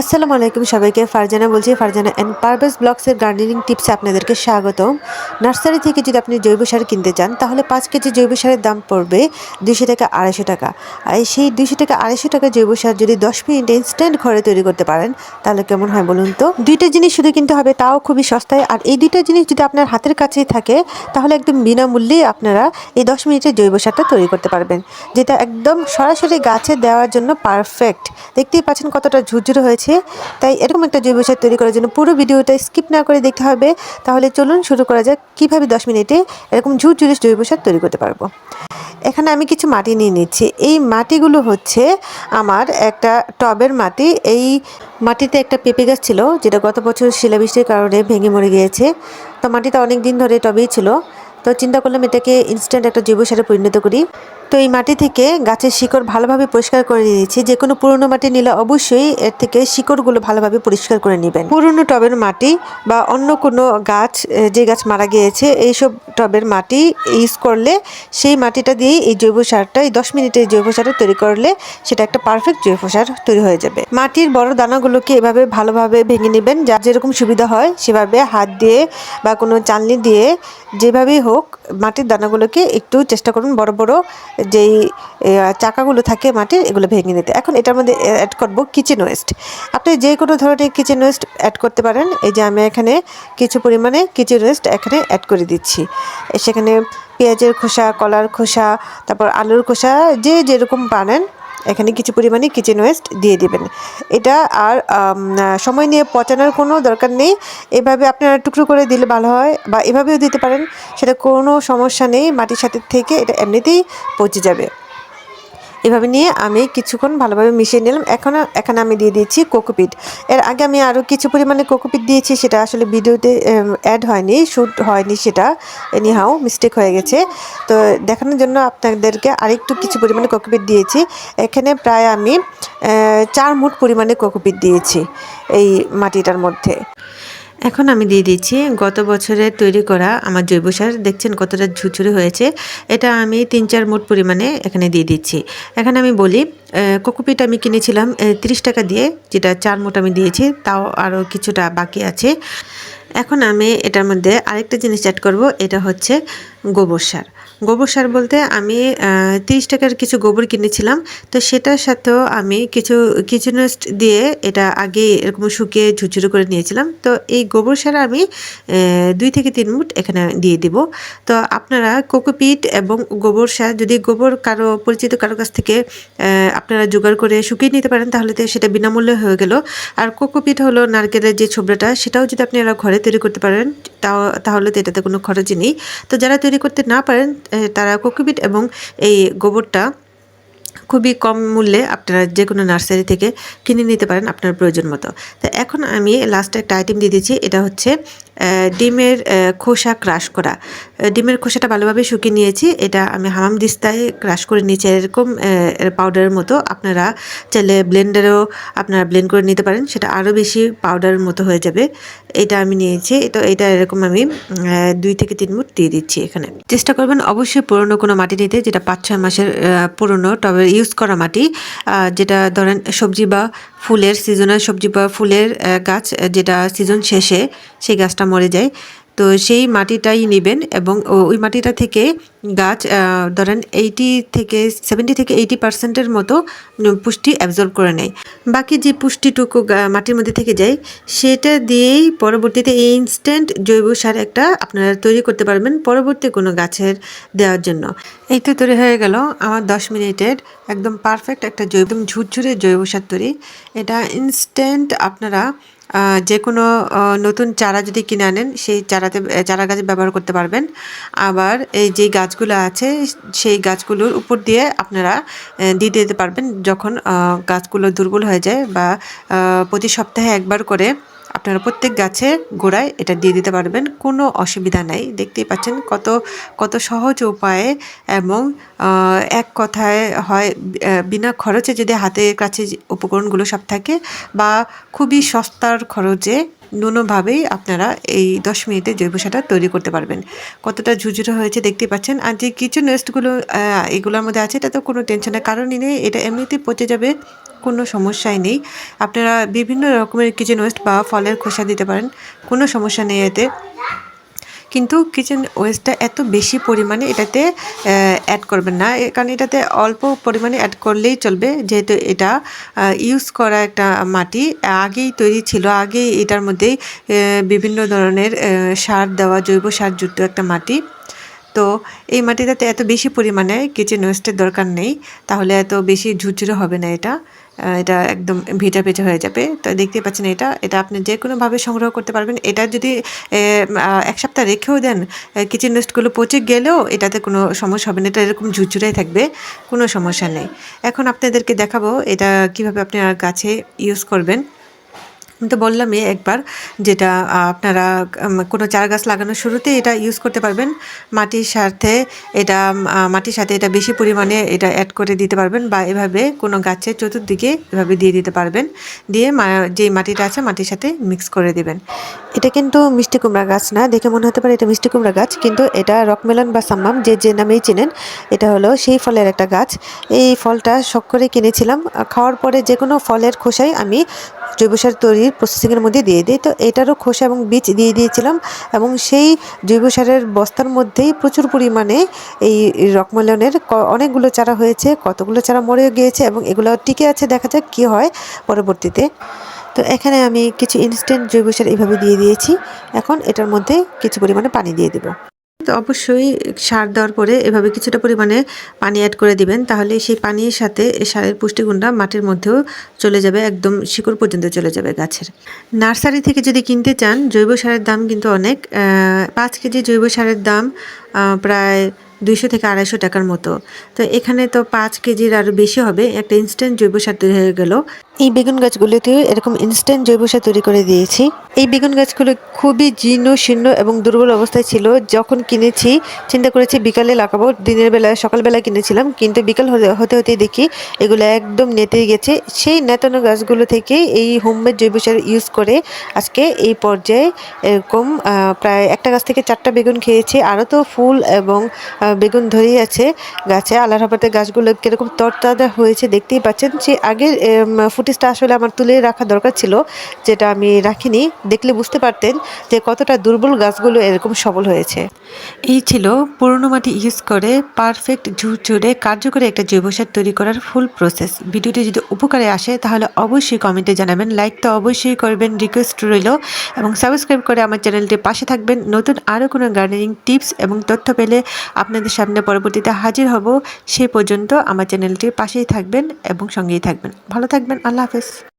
আসসালামু আলাইকুম সবাইকে, ফারজানা বলছি, ফারজানা অ্যান্ড পারভেজ ব্লগসের গার্ডেনিং টিপসে আপনাদেরকে স্বাগতম। নার্সারি থেকে যদি আপনি জৈব সার কিনতে চান, তাহলে পাঁচ কেজি জৈব সারের দাম পড়বে দুশো থেকে আড়াইশো টাকা। আর সেই দুশো থেকে আড়াইশো টাকা জৈব সার যদি দশ মিনিটে ইনস্ট্যান্ট ঘরে তৈরি করতে পারেন, তাহলে কেমন হয় বলুন তো? দুইটা জিনিস শুধু কিনতে হবে, তাও খুবই সস্তায়। আর এই দুইটা জিনিস যদি আপনার হাতের কাছেই থাকে, তাহলে একদম বিনামূল্যেই আপনারা এই দশ মিনিটের জৈব সারটা তৈরি করতে পারবেন। যেটা একদম সরাসরি গাছে দেওয়ার জন্য পারফেক্ট দেখতেই পাচ্ছেন কতটা ঝুরঝুরে হয়েছে। তাই এরকম একটা জৈব সার তৈরি করার জন্য পুরো ভিডিওটা স্কিপ না করে দেখতে হবে। তাহলে চলুন শুরু করা যাক, কীভাবে দশ মিনিটে এরকম ঝুরঝুরে জৈব সার তৈরি করতে পারব। এখানে আমি কিছু মাটি নিয়ে নিচ্ছি। এই মাটিগুলো হচ্ছে আমার একটা টবের মাটি। এই মাটিতে একটা পেঁপে গাছ ছিল, যেটা গত বছর শিলাবৃষ্টির কারণে ভেঙে মরে গিয়েছে। তো মাটিটা অনেক দিন ধরে টবেই ছিল। তো চিন্তা করলাম এটাকে ইনস্ট্যান্ট একটা জৈব সারে পরিণত করি। তো এই মাটি থেকে গাছের শিকড় ভালোভাবে পরিষ্কার করে নিয়েছি। যে কোনো পুরনো মাটি নিলে অবশ্যই এর থেকে শিকড়গুলো ভালোভাবে পরিষ্কার করে নেবেন। পুরনো টবের মাটি বা অন্য কোনো গাছ যে গাছ মারা গিয়েছে, এইসব টবের মাটি ইউজ করলে সেই মাটিটা দিয়েই এই জৈব সারটা, এই দশ মিনিটের জৈব সারটা তৈরি করলে সেটা একটা পারফেক্ট জৈব সার তৈরি হয়ে যাবে। মাটির বড় দানাগুলোকে এভাবে ভালোভাবে ভেঙে নেবেন। যার যেরকম সুবিধা হয় সেভাবে হাত দিয়ে বা কোনো চালনি দিয়ে যেভাবেই হোক, মাটির দানাগুলোকে একটু চেষ্টা করুন বড় বড় যেই চাকাগুলো থাকে মাটির, এগুলো ভেঙে নিতে। এখন এটার মধ্যে অ্যাড করব কিচেন ওয়েস্ট আপনি যে কোনো ধরনের কিচেন ওয়েস্ট অ্যাড করতে পারেন। এই যে আমি এখানে কিছু পরিমাণে কিচেন ওয়েস্ট এখানে অ্যাড করে দিচ্ছি। সেখানে পেঁয়াজের খোসা, কলার খোসা, তারপর আলুর খোসা, যে যেরকম পারেন এখানে কিছু পরিমাণে কিচেন ওয়েস্ট দিয়ে দিবেন। এটা আর সময় নিয়ে পচানোর কোনো দরকার নেই। এভাবে আপনারা টুকরো করে দিলে ভালো হয় বা এভাবেও দিতে পারেন, সেটা কোনো সমস্যা নেই। মাটির সাথে থেকে এটা এমনিতেই পচে যাবে। এভাবে নিয়ে আমি কিছুক্ষণ ভালোভাবে মিশিয়ে নিলাম। এখন, এখানে আমি দিয়ে দিয়েছি কোকোপিট। এর আগে আমি আরও কিছু পরিমাণে কোকোপিট দিয়েছি, সেটা আসলে ভিডিওতে অ্যাড হয়নি শ্যুট হয়নি সেটা। এনিহাও মিস্টেক হয়ে গেছে। তো দেখানোর জন্য আপনাদেরকে আরেকটু কিছু পরিমাণে কোকোপিট দিয়েছি। এখানে প্রায় আমি চার মুঠ পরিমাণে কোকোপিট দিয়েছি এই মাটিটার মধ্যে। এখন আমি দিয়ে দিচ্ছি গত বছরে তৈরি করা আমার জৈব সার। দেখছেন কতটা ঝুঁচুরি হয়েছে। এটা আমি তিন চার মুঠ পরিমাণে এখানে দিয়ে দিচ্ছি। এখানে আমি বলি কোকোপিট আমি কিনেছিলাম তিরিশ টাকা দিয়ে, যেটা চার মুঠ আমি দিয়েছি, তাও আরও কিছুটা বাকি আছে। এখন আমি এটার মধ্যে আরেকটা জিনিস অ্যাড করব, এটা হচ্ছে গোবর সার। গোবর সার বলতে আমি তিরিশ টাকার কিছু গোবর কিনেছিলাম। তো সেটার সাথেও আমি কিছু কিচেন দিয়ে এটা আগে এরকম শুকিয়ে ঝুরঝুরে করে নিয়েছিলাম। তো এই গোবর সার আমি দুই থেকে তিন মুট এখানে দিয়ে দিব। তো আপনারা কোকোপিট এবং গোবর সার যদি গোবর কারও, পরিচিত কারও কাছ থেকে আপনারা জোগাড় করে শুকিয়ে নিতে পারেন, তাহলে তো সেটা বিনামূল্যে হয়ে গেল। আর কোকোপিট হলো নারকেলের যে ছোবড়াটা, সেটাও যদি আপনারা ঘরে তৈরি করতে পারেন তাহলে তো এটাতে কোনো খরচই নেই। তো যারা তৈরি করতে না পারেন তারা কোকোপিট এবং এই গোবরটা খুবই কম মূল্যে আপনারা যে কোনো নার্সারি থেকে কিনে নিতে পারেন আপনার প্রয়োজন মতো। তো এখন আমি লাস্টে একটা আইটেম দিয়ে দিচ্ছি, এটা হচ্ছে ডিমের খোসা ক্রাশ করা। ডিমের খোসাটা ভালোভাবে শুকিয়ে নিয়েছি, এটা আমি হামাম দিস্তায় ক্রাশ করে নিয়েছি, এরকম পাউডারের মতো। আপনারা চাইলে ব্লেন্ডারেও আপনারা ব্লেন্ড করে নিতে পারেন, সেটা আরও বেশি পাউডারের মতো হয়ে যাবে। এটা আমি নিয়েছি, তো এটা এরকম আমি দুই থেকে তিন মুঠ দিয়ে দিচ্ছি এখানে। চেষ্টা করবেন অবশ্যই পুরনো কোনো মাটি নিতে, যেটা পাঁচ ছয় মাসের পুরনো টবে ইউজ করা মাটি যেটা ধরেন সবজি বা ফুলের সিজনাল সবজি বা ফুলের গাছ, যেটা সিজন শেষে সেই গাছটা মরে যায়। তো সেই মাটিটাই নেবেন এবং ওই মাটিটা থেকে গাছ ধরেন এইটি থেকে সেভেন্টি থেকে এইটি পার্সেন্টের মতো পুষ্টি অ্যাবজর্ব করে নেয়। বাকি যে পুষ্টিটুকু মাটির মধ্যে থেকে যায়, সেটা দিয়েই পরবর্তীতে এই ইনস্ট্যান্ট জৈব সার একটা আপনারা তৈরি করতে পারবেন পরবর্তী কোনো গাছের দেওয়ার জন্য। এই তো তৈরি হয়ে গেল আমার দশ মিনিটের একদম পারফেক্ট একটা জৈব ঝুরঝুরে জৈব সার তৈরি। এটা ইনস্ট্যান্ট আপনারা যে কোনো নতুন চারা যদি কিনে আনেন, সেই চারাতে চারা গাছে ব্যবহার করতে পারবেন। আবার এই যে গাছগুলো আছে, সেই গাছগুলোর উপর দিয়ে আপনারা দিয়ে দিতে পারবেন। যখন গাছগুলো দুর্বল হয়ে যায় বা প্রতি সপ্তাহে একবার করে আপনারা প্রত্যেক গাছের গোড়ায় এটা দিয়ে দিতে পারবেন, কোনো অসুবিধা নাই। দেখতেই পাচ্ছেন কত কত সহজ উপায়ে এবং এক কথায় হয় বিনা খরচে যদি হাতের কাছে উপকরণগুলো সব থাকে বা খুবই সস্তার খরচে ন্যূনভাবেই আপনারা এই দশ মিনিটে জৈব সারটা তৈরি করতে পারবেন। কতটা ঝুরঝুরে হয়েছে দেখতে পাচ্ছেন। আর যে কিচেন ওয়েস্টগুলো এগুলোর মধ্যে আছে এটা তো কোনো টেনশনের কারণই নেই। এটা এমনিতে পচে যাবে, কোনো সমস্যাই নেই। আপনারা বিভিন্ন রকমের কিচেন ওয়েস্ট বা ফলের খোসা দিতে পারেন, কোনো সমস্যা নেই এতে। কিন্তু কিচেন ওয়েস্টটা এত বেশি পরিমাণে এটাতে অ্যাড করবেন না। কারণ এটাতে অল্প পরিমাণে অ্যাড করলেই চলবে। যেহেতু এটা ইউজ করা একটা মাটি, আগেই তৈরি ছিল। আগেই এটার মধ্যেই বিভিন্ন ধরনের সার দেওয়া, জৈব সার যুক্ত একটা মাটি। তো এই মাটিটাতে এত বেশি পরিমাণে কিচেন ওয়েস্টের দরকার নেই, তাহলে এত বেশি ঝুরঝুরে হবে না এটা। এটা একদম ভেজা ভেজা হয়ে যাবে। তো দেখতে পাচ্ছেন এটা এটা আপনি যে কোনোভাবে সংগ্রহ করতে পারবেন। এটা যদি এক সপ্তাহ রেখেও দেন কিচেন ওয়েস্টগুলো পচে গেলেও এটাতে কোনো সমস্যা হবে না। এটা এরকম ঝুরঝুরাই থাকবে, কোনো সমস্যা নেই। এখন আপনাদেরকে দেখাবো এটা কীভাবে আপনারা গাছে ইউজ করবেন। তো বললামই একবার যেটা আপনারা কোনো চারা গাছ লাগানোর শুরুতে এটা ইউজ করতে পারবেন। মাটির সাথে এটা মাটির সাথে এটা বেশি পরিমাণে এটা অ্যাড করে দিতে পারবেন বা এভাবে কোনো গাছের চতুর্দিকে এভাবে দিয়ে দিতে পারবেন। দিয়ে যে মাটিটা আছে মাটির সাথে মিক্স করে দিবেন। এটা কিন্তু মিষ্টি কুমড়া গাছ না, দেখে মনে হতে পারে এটা মিষ্টি কুমড়া গাছ, কিন্তু এটা রকমেলন বা সাম্মাম, যে যে নামেই চেনেন, এটা হলো সেই ফলের একটা গাছ। এই ফলটা শখ করে কিনেছিলাম। খাওয়ার পরে যে কোনো ফলের খোসাই আমি জৈব সার তৈরির প্রসেসিংয়ের মধ্যে দিয়ে দিই। তো এটারও খোসা এবং বীজ দিয়ে দিয়েছিলাম এবং সেই জৈব সারের বস্তার মধ্যেই প্রচুর পরিমাণে এই রকমেলনের অনেকগুলো চারা হয়েছে, কতগুলো চারা মরে গিয়েছে এবং এগুলো টিকে আছে, দেখা যাক কী হয় পরবর্তীতে। তো এখানে আমি কিছু ইনস্ট্যান্ট জৈব সার এভাবে দিয়ে দিয়েছি। এখন এটার মধ্যে কিছু পরিমাণে পানি দিয়ে দেবো। তো অবশ্যই সার দেওয়ার পরে এভাবে কিছুটা পরিমাণে পানি অ্যাড করে দিবেন। তাহলে সেই পানির সাথে সারের পুষ্টিগুণটা মাটির মধ্যেও চলে যাবে, একদম শিকড় পর্যন্ত চলে যাবে গাছের। নার্সারি থেকে যদি কিনতে চান, জৈব সারের দাম কিন্তু অনেক। পাঁচ কেজি জৈব সারের দাম প্রায় দুইশো থেকে আড়াইশো টাকার মতো। তো এখানে তো পাঁচ কেজির আরও বেশি হবে। একটা ইনস্ট্যান্ট জৈব সার তৈরি হয়ে গেল। এই বেগুন গাছগুলোতে এরকম ইনস্ট্যান্ট জৈব সার তৈরি করে দিয়েছি। এই বেগুন গাছগুলো খুবই জীর্ণ, শীর্ণ এবং দুর্বল অবস্থায় ছিল। যখন কিনেছি, চিন্তা করেছি বিকালে লাগাবো, দিনের বেলায় সকালবেলা কিনেছিলাম, কিন্তু বিকাল হতে- হতে দেখি এগুলো একদম নেতে গেছে। সেই নেতানো গাছগুলো থেকে এই হোমমেড জৈব সার ইউজ করে আজকে এই পর্যায়ে এরকম প্রায় একটা গাছ থেকে চারটা বেগুন খেয়েছি। আরও তো ফুল এবং বেগুন ধরেই আছে গাছে। রহমতে গাছগুলো কীরকম তরতাজা হয়েছে, দেখতেই পাচ্ছেন। যে আগের ফুটেজটা আসলে আমার তুলে রাখা দরকার ছিল, যেটা আমি রাখিনি। দেখলে বুঝতে পারতেন যে কতটা দুর্বল গাছগুলো এরকম সবল হয়েছে। এই ছিল পুরনো মাটি ইউজ করে পারফেক্ট ঝুরঝুরে কার্যকরী একটা জৈব সার তৈরি করার ফুল প্রসেস ভিডিওটি যদি উপকারে আসে, তাহলে অবশ্যই কমেন্টে জানাবেন। লাইক তো অবশ্যই করবেন রিকোয়েস্ট রইল। এবং সাবস্ক্রাইব করে আমার চ্যানেলটির পাশে থাকবেন। নতুন আরও কোনো গার্ডেনিং টিপস এবং তথ্য পেলে আপনাদের সামনে পরবর্তীতে হাজির হব। সেই পর্যন্ত আমার চ্যানেলটির পাশেই থাকবেন এবং সঙ্গেই থাকবেন। ভালো থাকবেন আল্লাহ হাফেজ